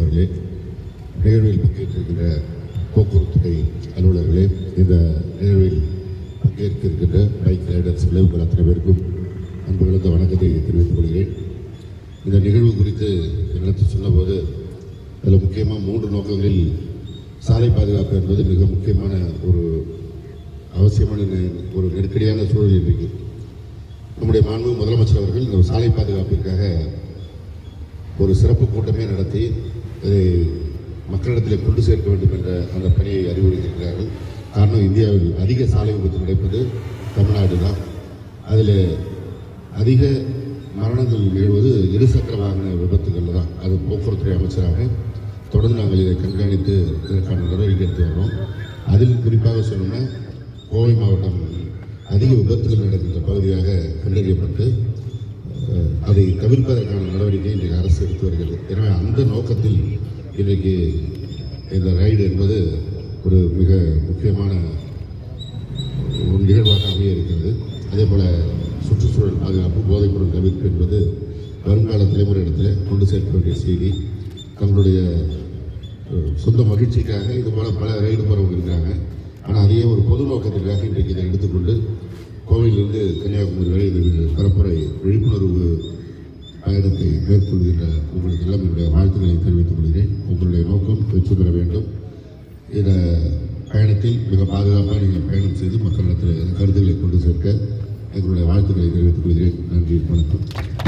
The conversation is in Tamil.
அவர்களே நிகழ்வில் பங்கேற்றிருக்கின்ற போக்குவரத்துறை அலுவலர்களே இந்த நிகழ்வில் பங்கேற்க பைக் ரைடர்ஸ் உங்கள் அத்தனை பேருக்கும் அன்புகளந்த வணக்கத்தை தெரிவித்துக் கொள்கிறேன். இந்த நிகழ்வு குறித்து என்னிடத்தில் சொன்னபோது அதில் முக்கியமாக மூன்று நோக்கங்களில் சாலை பாதுகாப்பு என்பது மிக முக்கியமான ஒரு அவசியமான ஒரு நெருக்கடியான சூழல் இன்றைக்கு. நம்முடைய மாண்பு முதலமைச்சர் அவர்கள் இந்த சாலை பாதுகாப்பிற்காக ஒரு சிறப்பு கூட்டமே நடத்தி அதை மக்களிடத்தில் கொண்டு சேர்க்க வேண்டும் என்ற அந்த பணியை அறிவுறுத்தியிருக்கிறார்கள். காரணம் இந்தியாவில் அதிக சாலை விபத்து நடப்பது தமிழ்நாடு தான் அதில் அதிக மரணங்கள் நிகழ்வது இருசக்கர வாகன விபத்துகள் தான் அது போக்குவரத்துறை அமைச்சராக தொடர்ந்து நாங்கள் இதை கண்காணித்து இதற்கான நடவடிக்கை எடுத்து வர்றோம். அதில் குறிப்பாக சொல்லணும்னா கோவை மாவட்டம் அதிக விபத்துகள் நடக்கின்ற பகுதியாக கண்டறியப்பட்டு அதை தவிர்ப்பதற்கான நடவடிக்கை இன்றைக்கு அரசு எடுத்து வருகிறது. எனவே அந்த நோக்கத்தில் இன்றைக்கு இந்த ரைடு என்பது ஒரு மிக முக்கியமான ஒரு நிகழ்வாக அமைய இருக்கிறது. அதே போல் சுற்றுச்சூழல் பாதுகாப்பு போதைப்பொருள் தவிர்ப்பு என்பது வருங்கால தலைமுறையிடத்தில் கொண்டு சேர்க்க வேண்டிய செய்தி. தங்களுடைய சொந்த மகிழ்ச்சிக்காக இது போல் பல ரைடு போகிறவங்க இருக்கிறாங்க ஆனால் அதையே ஒரு பொது நோக்கத்திற்காக இன்றைக்கு இதை எடுத்துக்கொண்டு கோவிலிருந்து கன்னியாகுமரி வரை இது பரப்புரை விழிப்புணர்வு பயணத்தை மேற்கொள்கிற உங்களுக்கு எல்லாம் என்னுடைய வாழ்த்துக்களை தெரிவித்துக் கொள்கிறேன். உங்களுடைய நோக்கம் வெற்றி பெற வேண்டும். இந்த பயணத்தில் மிக பாதுகாப்பாக நீங்கள் பயணம் செய்து மக்களிடத்தில் கருத்துக்களை கொண்டு சேர்க்க எங்களுடைய வாழ்த்துக்களை தெரிவித்துக் கொள்கிறேன். நன்றி வணக்கம்.